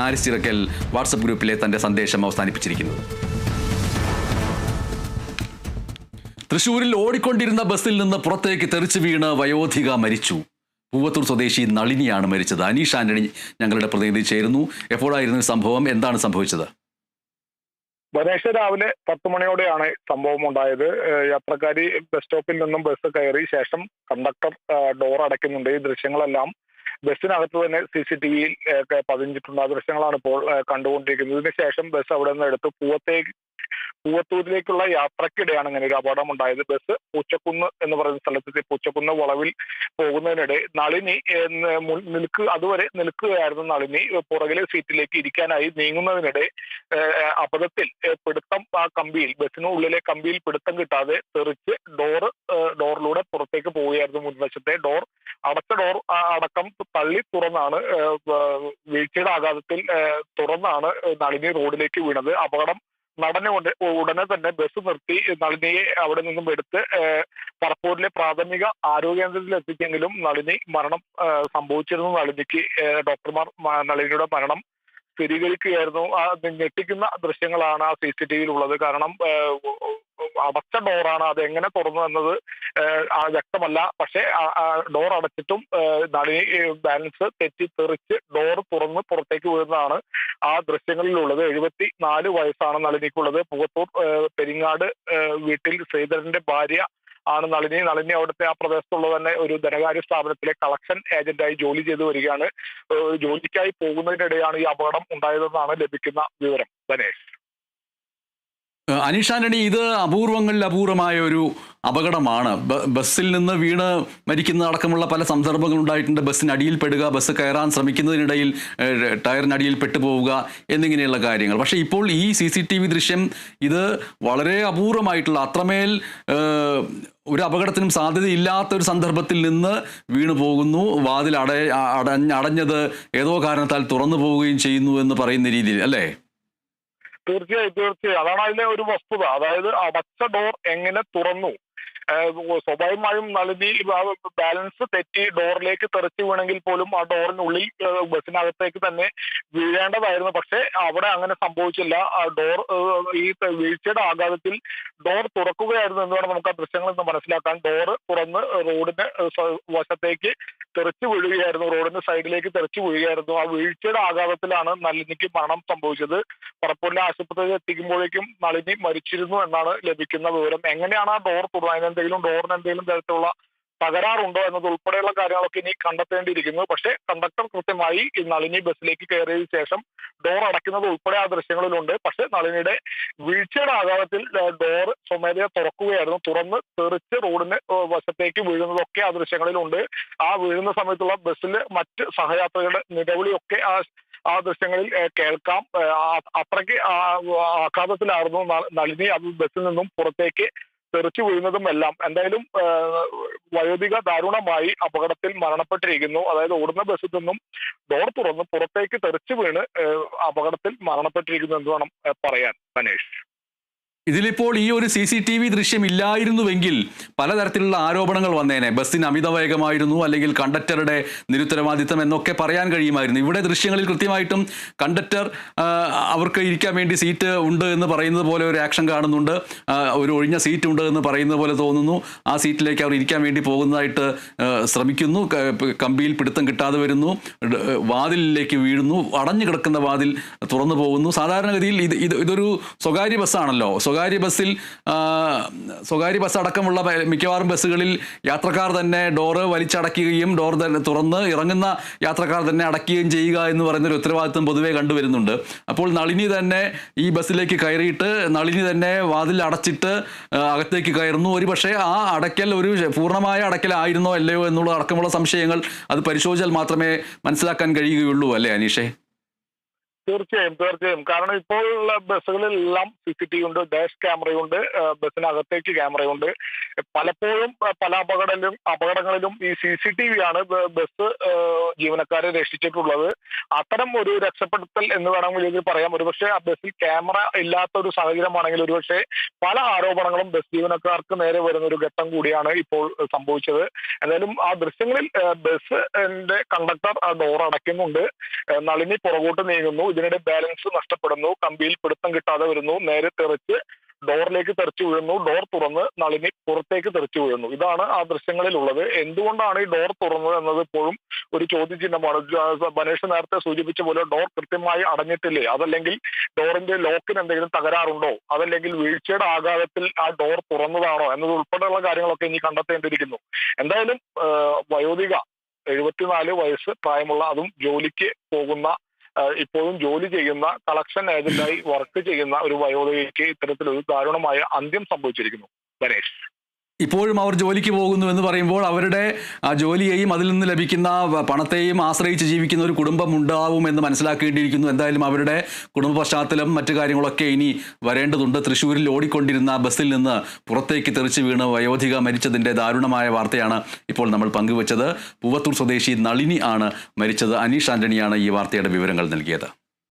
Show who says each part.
Speaker 1: Haris Chirakkal WhatsApp ഗ്രൂപ്പിലെ തന്റെ സന്ദേശം അവസാനിപ്പിച്ചിരിക്കുന്നത് തൃശൂരിൽ ഓടിക്കൊണ്ടിരുന്ന ബസ്സിൽ നിന്ന് പുറത്തേക്ക് തെറിച്ചു വീണ് വയോധിക മരിച്ചു. പൂവത്തൂർ സ്വദേശി നളിനിയാണ് മരിച്ചത്. അനീഷ് ആന്റണി ഞങ്ങളുടെ പ്രതിനിധി ചേരുന്നു. എപ്പോഴായിരുന്നു സംഭവം? എന്താണ് സംഭവിച്ചത്?
Speaker 2: ബുധനാഴ്ച രാവിലെ പത്ത് മണിയോടെയാണ് സംഭവം ഉണ്ടായത്. യാത്രക്കാരി ബസ് സ്റ്റോപ്പിൽ നിന്നും ബസ് കയറി ശേഷം കണ്ടക്ടർ ഡോർ അടയ്ക്കുന്നുണ്ട്. ഈ ദൃശ്യങ്ങളെല്ലാം ബസ്സിനകത്ത് തന്നെ സി സി ടി വിയിൽ പതിഞ്ഞിട്ടുണ്ട്. ആ ദൃശ്യങ്ങളാണ് ഇപ്പോൾ കണ്ടുകൊണ്ടിരിക്കുന്നത്. ഇതിനുശേഷം ബസ് അവിടെ നിന്ന് എടുത്ത് പൂവത്തേക്ക് പൂവത്തൂരിലേക്കുള്ള യാത്രക്കിടെയാണ് ഇങ്ങനെ ഒരു അപകടം ഉണ്ടായത് ബസ് പൂച്ചക്കുന്ന് എന്ന് പറയുന്ന സ്ഥലത്തെത്തി പൂച്ചക്കുന്ന് വളവിൽ പോകുന്നതിനിടെ നളിനി നിൽക്ക് അതുവരെ നിൽക്കുകയായിരുന്നു നളിനി പുറകിലെ സീറ്റിലേക്ക് ഇരിക്കാനായി നീങ്ങുന്നതിനിടെ അബദ്ധത്തിൽ പിടുത്തം ആ കമ്പിയിൽ ബസ്സിന് ഉള്ളിലെ കമ്പിയിൽ പിടുത്തം കിട്ടാതെ തെറിച്ച് ഡോർ ഡോറിലൂടെ പുറത്തേക്ക് പോവുകയായിരുന്നു മുൻവശത്തെ ഡോർ. അടച്ച ഡോർ അടക്കം തള്ളി തുറന്നാണ് വീഴ്ചയുടെ ആഘാതത്തിൽ തുറന്നാണ് നളിനി റോഡിലേക്ക് വീണത്. അപകടം നടന്നുകൊണ്ട് ഉടനെ തന്നെ ബസ് നിർത്തി. നളിനിയെ അവിടെ നിന്നും എടുത്ത് പറപ്പൂരിലെ പ്രാഥമിക ആരോഗ്യ കേന്ദ്രത്തിൽ എത്തിച്ചെങ്കിലും നളിനി മരണം സംഭവിച്ചിരുന്നു. നളിനിക്ക് ഡോക്ടർമാർ നളിനിയുടെ മരണം സ്ഥിരീകരിക്കുകയായിരുന്നു. ആ ഞെട്ടിക്കുന്ന ദൃശ്യങ്ങളാണ് ആ സി സി ടി വിയിൽ ഉള്ളത് കാരണം അടച്ച ഡോറാണ് അത് എങ്ങനെ തുറന്നു എന്നത് വ്യക്തമല്ല. പക്ഷേ ഡോർ അടച്ചിട്ടും നളിനി ബാലൻസ് തെറ്റി തെറിച്ച് ഡോർ തുറന്ന് പുറത്തേക്ക് വീഴുന്നതാണ് ആ ദൃശ്യങ്ങളിലുള്ളത്. എഴുപത്തി നാല് വയസ്സാണ് നളിനിക്കുള്ളത്. പുകത്തൂർ പെരിങ്ങാട് വീട്ടിൽ ശ്രീധരന്റെ ഭാര്യ ആണ് നളിനി. നളിനി അവിടുത്തെ ആ പ്രദേശത്തുള്ള തന്നെ ഒരു ധനകാര്യ സ്ഥാപനത്തിലെ കളക്ഷൻ ഏജന്റായി ജോലി ചെയ്തു വരികയാണ്. ജോലിക്കായി പോകുന്നതിനിടെയാണ് ഈ അപകടം ഉണ്ടായതെന്നാണ് ലഭിക്കുന്ന വിവരം. ധനേഷ്.
Speaker 1: അനീഷ് ഇത് അപൂർവങ്ങളിൽ അപൂർവമായ ഒരു അപകടമാണ്. ബസ്സിൽ നിന്ന് വീണ് മരിക്കുന്ന അടക്കമുള്ള പല സന്ദർഭങ്ങൾ ഉണ്ടായിട്ടുണ്ട്. ബസ്സിനടിയിൽ പെടുക ബസ് കയറാൻ ശ്രമിക്കുന്നതിനിടയിൽ ടയറിനടിയിൽ പെട്ടുപോവുക എന്നിങ്ങനെയുള്ള കാര്യങ്ങൾ. പക്ഷേ ഇപ്പോൾ ഈ സി സി ടി വി ദൃശ്യം ഇത് വളരെ അപൂർവമായിട്ടുള്ള അത്രമേൽ ഒരു അപകടത്തിനും സാധ്യതയില്ലാത്ത ഒരു സന്ദർഭത്തിൽ നിന്ന് വീണു പോകുന്നു. വാതിൽ അട അടഞ്ഞ അടഞ്ഞത് ഏതോ കാരണത്താൽ തുറന്നു പോവുകയും ചെയ്യുന്നു എന്ന് പറയുന്ന രീതിയിൽ അല്ലേ?
Speaker 2: തീർച്ചയായും തീർച്ചയായും. അതാണ് അതിലെ ഒരു വസ്തുത. അതായത് അടച്ച ഡോർ എങ്ങനെ തുറന്നു? സ്വാഭാവികമായും നളിനി ബാലൻസ് തെറ്റി ഡോറിലേക്ക് തെറിച്ച് വീണെങ്കിൽ പോലും ആ ഡോറിനുള്ളിൽ ബസ്സിനകത്തേക്ക് തന്നെ വീഴേണ്ടതായിരുന്നു. പക്ഷെ അവിടെ അങ്ങനെ സംഭവിച്ചില്ല. ആ ഡോർ ഈ വീഴ്ചയുടെ ആഘാതത്തിൽ ഡോർ തുറക്കുകയായിരുന്നു എന്ന് വേണം നമുക്ക് ആ ദൃശ്യങ്ങളിൽ നിന്ന് മനസ്സിലാക്കാൻ. ഡോർ തുറന്ന് റോഡിന് വശത്തേക്ക് തെറിച്ചു വീഴുകയായിരുന്നു. റോഡിന്റെ സൈഡിലേക്ക് തെറിച്ചു വീഴുകയായിരുന്നു. ആ വീഴ്ചയുടെ ആഘാതത്തിലാണ് നളിനിക്ക് മരണം സംഭവിച്ചത്. പറപ്പൂരിലെ ആശുപത്രിയിൽ എത്തിക്കുമ്പോഴേക്കും നളിനി മരിച്ചിരുന്നു എന്നാണ് ലഭിക്കുന്ന വിവരം. എങ്ങനെയാണ് ആ ഡോർ തുറന്നത്? അതിനെന്തെങ്കിലും ഡോറിന് എന്തെങ്കിലും തരത്തിലുള്ള തകരാറുണ്ടോ എന്നത് ഉൾപ്പെടെയുള്ള കാര്യങ്ങളൊക്കെ ഇനി കണ്ടെത്തേണ്ടിയിരിക്കുന്നു. പക്ഷേ കണ്ടക്ടർ കൃത്യമായി നളിനി ബസ്സിലേക്ക് കയറിയതിനു ശേഷം ഡോർ അടയ്ക്കുന്നത് ഉൾപ്പെടെ ആ ദൃശ്യങ്ങളിലുണ്ട്. പക്ഷേ നളിനിയുടെ വീഴ്ചയുടെ ആഘാതത്തിൽ ഡോർ സ്വമേധയ തുറക്കുകയായിരുന്നു. തുറന്ന് തെറിച്ച് റോഡിന് വശത്തേക്ക് വീഴുന്നതൊക്കെ ആ ദൃശ്യങ്ങളിലുണ്ട്. ആ വീഴുന്ന സമയത്തുള്ള ബസ്സിൽ മറ്റ് സഹയാത്രികളുടെ നിലവിളിയൊക്കെ ആ ആ ദൃശ്യങ്ങളിൽ കേൾക്കാം. അത്രയ്ക്ക് ആഘാതത്തിലായിരുന്നു നളിനി അത് ബസ്സിൽ നിന്നും പുറത്തേക്ക് തെറിച്ചു വീഴുന്നതും എല്ലാം എന്തായാലും വയോധിക ദാരുണമായി അപകടത്തിൽ മരണപ്പെട്ടിരിക്കുന്നു. അതായത് ഓടുന്ന ബസ്സിൽ നിന്നും ഡോർ തുറന്ന് പുറത്തേക്ക് തെറിച്ചു വീണ് അപകടത്തിൽ മരണപ്പെട്ടിരിക്കുന്നു എന്ന് വേണം പറയാൻ. മനേഷ്
Speaker 1: ഇതിലിപ്പോൾ ഈ ഒരു സി സി ടി വി ദൃശ്യം ഇല്ലായിരുന്നുവെങ്കിൽ പലതരത്തിലുള്ള ആരോപണങ്ങൾ വന്നേനെ. ബസ്സിന് അമിത വേഗമായിരുന്നു അല്ലെങ്കിൽ കണ്ടക്ടറുടെ നിരുത്തരവാദിത്തം എന്നൊക്കെ പറയാൻ കഴിയുമായിരുന്നു. ഇവിടെ ദൃശ്യങ്ങളിൽ കൃത്യമായിട്ടും കണ്ടക്ടർ അവർക്ക് ഇരിക്കാൻ വേണ്ടി സീറ്റ് ഉണ്ട് എന്ന് പറയുന്നത് പോലെ ഒരു ആക്ഷൻ കാണുന്നുണ്ട്. ഒരു ഒഴിഞ്ഞ സീറ്റ് ഉണ്ട് എന്ന് പറയുന്നത് പോലെ തോന്നുന്നു. ആ സീറ്റിലേക്ക് അവർ ഇരിക്കാൻ വേണ്ടി പോകുന്നതായിട്ട് ശ്രമിക്കുന്നു. കമ്പിയിൽ പിടുത്തം കിട്ടാതെ വരുന്നു. വാതിലിലേക്ക് വീഴുന്നു. അടഞ്ഞു കിടക്കുന്ന വാതിൽ തുറന്നു പോകുന്നു. സാധാരണഗതിയിൽ ഇത് ഇത് ഇതൊരു സ്വകാര്യ ബസ്സാണല്ലോ. സ്വകാര്യ ബസ്സിൽ സ്വകാര്യ ബസ് അടക്കമുള്ള മിക്കവാറും ബസ്സുകളിൽ യാത്രക്കാർ തന്നെ ഡോറ് വലിച്ചടക്കുകയും ഡോർ തന്നെ തുറന്ന് ഇറങ്ങുന്ന യാത്രക്കാർ തന്നെ അടയ്ക്കുകയും ചെയ്യുക എന്ന് പറയുന്നൊരു ഉത്തരവാദിത്വം പൊതുവേ കണ്ടുവരുന്നുണ്ട്. അപ്പോൾ നളിനി തന്നെ ഈ ബസ്സിലേക്ക് കയറിയിട്ട് നളിനി തന്നെ വാതിൽ അടച്ചിട്ട് അകത്തേക്ക് കയറുന്നു. ഒരു പക്ഷേ ആ അടയ്ക്കൽ ഒരു പൂർണമായ അടയ്ക്കലായിരുന്നോ അല്ലയോ എന്നുള്ള അടക്കമുള്ള സംശയങ്ങൾ അത് പരിശോധിച്ചാൽ മാത്രമേ മനസ്സിലാക്കാൻ കഴിയുകയുള്ളൂ അല്ലേ അനീഷേ?
Speaker 2: തീർച്ചയായും തീർച്ചയായും. കാരണം ഇപ്പോൾ ഉള്ള ബസ്സുകളിലെല്ലാം സി സി ടി വി ഉണ്ട് ഡാഷ് ക്യാമറയുണ്ട് ബസ്സിനകത്തേക്ക് ക്യാമറയുണ്ട് പലപ്പോഴും പല അപകടങ്ങളിലും അപകടങ്ങളിലും ഈ സി സി ടി വി ആണ് ബസ് ജീവനക്കാരെ രക്ഷിച്ചിട്ടുള്ളത്. അത്തരം ഒരു രക്ഷപ്പെടുത്തൽ എന്ന് വേണമെങ്കിൽ പറയാം ഒരുപക്ഷെ ആ ബസ്സിൽ ക്യാമറ ഇല്ലാത്ത ഒരു സാഹചര്യമാണെങ്കിൽ ഒരുപക്ഷെ പല ആരോപണങ്ങളും ബസ് ജീവനക്കാർക്ക് നേരെ വരുന്ന ഒരു ഘട്ടം കൂടിയാണ് ഇപ്പോൾ സംഭവിച്ചത്. എന്തായാലും ആ ദൃശ്യങ്ങളിൽ ബസ് കണ്ടക്ടർ ആ ഡോർ അടയ്ക്കുന്നുണ്ട്. നളിനി പുറകോട്ട് നീങ്ങുന്നു. ഇതിനിടെ ബാലൻസ് നഷ്ടപ്പെടുന്നു. കമ്പിയിൽ പിടുത്തം കിട്ടാതെ വരുന്നു. നേരെ തെറിച്ച് ഡോറിലേക്ക് തെറിച്ചു വീഴുന്നു. ഡോർ തുറന്ന് നളിനി പുറത്തേക്ക് തെറിച്ചു വീഴുന്നു. ഇതാണ് ആ ദൃശ്യങ്ങളിലുള്ളത്. എന്തുകൊണ്ടാണ് ഈ ഡോർ തുറന്നത് എന്നത് ഇപ്പോഴും ഒരു ചോദ്യചിഹ്നമാണ്. ബനേഷ് നേരത്തെ സൂചിപ്പിച്ച പോലെ ഡോർ കൃത്യമായി അടഞ്ഞിട്ടില്ലേ? അതല്ലെങ്കിൽ ഡോറിന്റെ ലോക്കിന് എന്തെങ്കിലും തകരാറുണ്ടോ? അതല്ലെങ്കിൽ വീഴ്ചയുടെ ആഘാതത്തിൽ ആ ഡോർ തുറന്നതാണോ? എന്നത് ഉൾപ്പെടെയുള്ള കാര്യങ്ങളൊക്കെ ഇനി കണ്ടെത്തേണ്ടിയിരിക്കുന്നു. എന്തായാലും വയോധിക എഴുപത്തിനാല് വയസ്സ് പ്രായമുള്ള അതും ജോലിക്ക് പോകുന്ന ഇപ്പോഴും ജോലി ചെയ്യുന്ന കളക്ഷൻ ഏജന്റായി വർക്ക് ചെയ്യുന്ന ഒരു വയോധികയ്ക്ക് ഇത്തരത്തിലൊരു ദാരുണമായ അന്ത്യം സംഭവിച്ചിരിക്കുന്നു. ഗണേഷ്
Speaker 1: ഇപ്പോഴും അവർ ജോലിക്ക് പോകുന്നു എന്ന് പറയുമ്പോൾ അവരുടെ ജോലിയെയും അതിൽ നിന്ന് ലഭിക്കുന്ന പണത്തെയും ആശ്രയിച്ച് ജീവിക്കുന്ന ഒരു കുടുംബം ഉണ്ടാവും എന്ന് മനസ്സിലാക്കേണ്ടിയിരിക്കുന്നു. എന്തായാലും അവരുടെ കുടുംബ പശ്ചാത്തലം മറ്റു കാര്യങ്ങളൊക്കെ ഇനി വരേണ്ടതുണ്ട്. തൃശ്ശൂരിൽ ഓടിക്കൊണ്ടിരുന്ന ബസ്സിൽ നിന്ന് പുറത്തേക്ക് തെറിച്ച് വീണ് വയോധിക മരിച്ചതിന്റെ ദാരുണമായ വാർത്തയാണ് ഇപ്പോൾ നമ്മൾ പങ്കുവച്ചത്. പൂവത്തൂർ സ്വദേശി നളിനി ആണ് മരിച്ചത്. അനീഷ് ആന്റണിയാണ് ഈ വാർത്തയുടെ വിവരങ്ങൾ നൽകിയത്.